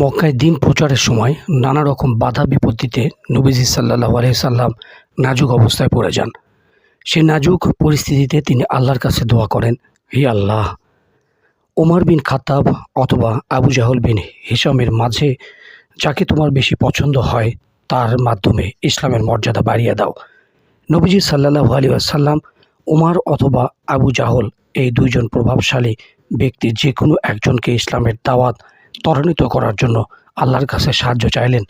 মক্কায় দিন প্রচারের সময় নানা রকম বাধা বিপত্তিতে নবীজি সাল্লাহ আলহিসাল্লাম নাজুক অবস্থায় পড়ে যান। সে নাজুক পরিস্থিতিতে তিনি আল্লাহর কাছে দোয়া করেন, হে আল্লাহ! ওমর বিন খাতাব অথবা আবু জাহল বিন হিসামের মাঝে যাকে তোমার বেশি পছন্দ হয়, তার মাধ্যমে ইসলামের মর্যাদা বাড়িয়ে দাও। নবীজি সাল্লাহ আলী আসাল্লাম ওমর অথবা আবু জাহল এই দুইজন প্রভাবশালী ব্যক্তি যে কোনো একজনকে ইসলামের দাওয়াত ত্বরান্বিত করার জন্য আল্লাহর কাছে সাহায্য চাইলেন।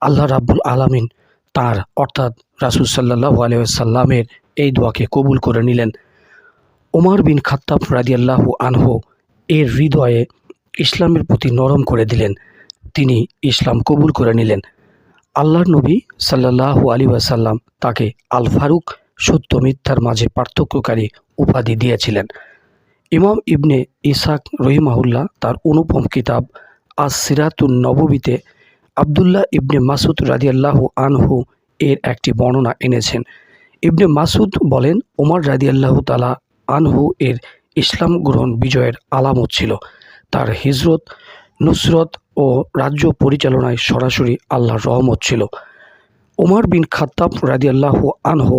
আল্লাহ রাব্বুল আলামিন তার অর্থাৎ রাসুল সাল্লাহ আলিয়াল্লামের এই দোয়াকে কবুল করে নিলেন। ওমর বিন খাত্তাব রাদিয়াল্লাহু আনহু এর হৃদয়ে ইসলামের প্রতি নরম করে দিলেন। তিনি ইসলাম কবুল করে নিলেন। আল্লাহর নবী সাল্লাহু আলী ওয়াসাল্লাম তাকে আল ফারুক সত্য মিথ্যার মাঝে পার্থক্যকারী উপাধি দিয়েছিলেন। ইমাম ইবনে ইসাক রহিমাহুল্লাহ তার অনুপম কিতাব আজ সিরাতুন নববীতে আবদুল্লাহ ইবনে মাসুদ রাদিয়াল্লাহু আনহু এর একটি বর্ণনা এনেছেন। ইবনে মাসুদ বলেন ওমর রাদিয়াল্লাহু তালা আনহু এর ইসলাম গ্রহণ বিজয়ের আলামত ছিল। তার হিজরত, নুসরত ও রাজ্য পরিচালনায় সরাসরি আল্লাহর রহমত ছিল। ওমর বিন খাত্তাব রাদিয়াল্লাহু আনহু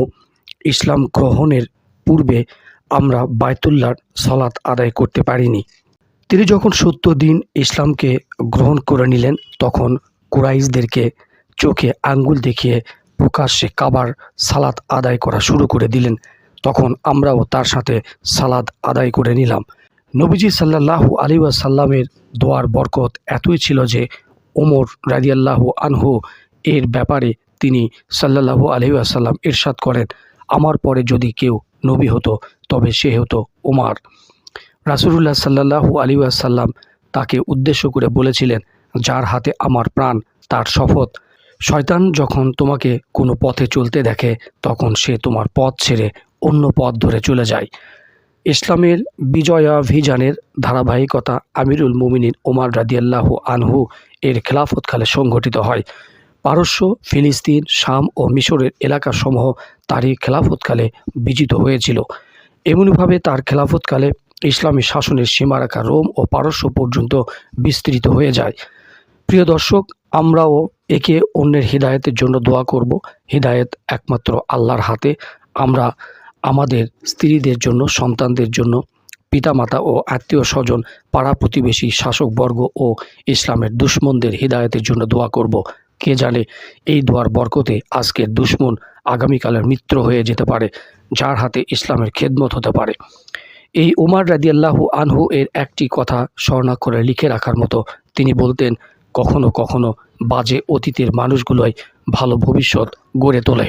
ইসলাম গ্রহণের পূর্বে আমরা বায়তুল্লার সলাৎ আদায় করতে পারিনি। তিনি যখন সত্য দিন ইসলামকে গ্রহণ করে নিলেন, তখন কুরাইশদেরকে চোখে আঙ্গুল দেখিয়ে প্রকাশ্যে কাবার সালাত আদায় করা শুরু করে দিলেন। তখন আমরাও তার সাথে সালাদ আদায় করে নিলাম। নবীজি সাল্লাল্লাহু আলী সাল্লামের দোয়ার বরকত এতই ছিল যে ওমর রাজিয়াল্লাহু আনহু এর ব্যাপারে তিনি সাল্লাল্লাহু আলী আসাল্লাম ইরশাদ করেন, আমার পরে যদি কেউ নবী হতো, তবে সে হতো ওমার রাসুলুল্লাহ সাল্লাহু আলী আসাল্লাম তাকে উদ্দেশ্য করে বলেছিলেন, যার হাতে আমার প্রাণ, তার শপথ। শয়তান যখন তোমাকে কোনো পথে চলতে দেখে, তখন সে তোমার পথ ছেড়ে অন্য পথ ধরে চলে যায়। ইসলামের বিজয়াভিযানের ধারাবাহিকতা আমিরুল মুমিনিন ওমার রাদিয়াল্লাহু আনহু এর খেলাফতকালে সংঘটিত হয়। পারস্য, ফিলিস্তিন, শাম ও মিশরের এলাকাসমূহ তারই খেলাফতকালে বিজিত হয়েছিল। এমনভাবে তার খেলাফতকালে ইসলামী শাসনের সীমারেখা রোম ও পারস্য পর্যন্ত বিস্তৃত হয়ে যায়। প্রিয় দর্শক, আমরাও একে অন্যের হৃদায়তের জন্য দোয়া করব। হৃদায়ত একমাত্র আল্লাহর হাতে। আমরা আমাদের স্ত্রীদের জন্য, সন্তানদের জন্য, পিতামাতা ও আত্মীয় স্বজন পাড়া প্রতিবেশী, শাসকবর্গ ও ইসলামের দুশ্মনদের হৃদায়তের জন্য দোয়া করব। কে জানে এই দোয়ার বরকতে আজকের দুশ্মন আগামীকালের মিত্র হয়ে যেতে পারে, যার হাতে ইসলামের খেদমত হতে পারে। এই উমার রাদিয়াল্লাহু আনহু এর একটি কথা স্বর্ণাক্ষরে লিখে রাখার মতো তিনি বলতেন, কখনো কখনো বাজে অতীতের মানুষগুলোই ভালো ভবিষ্যৎ গড়ে তোলে।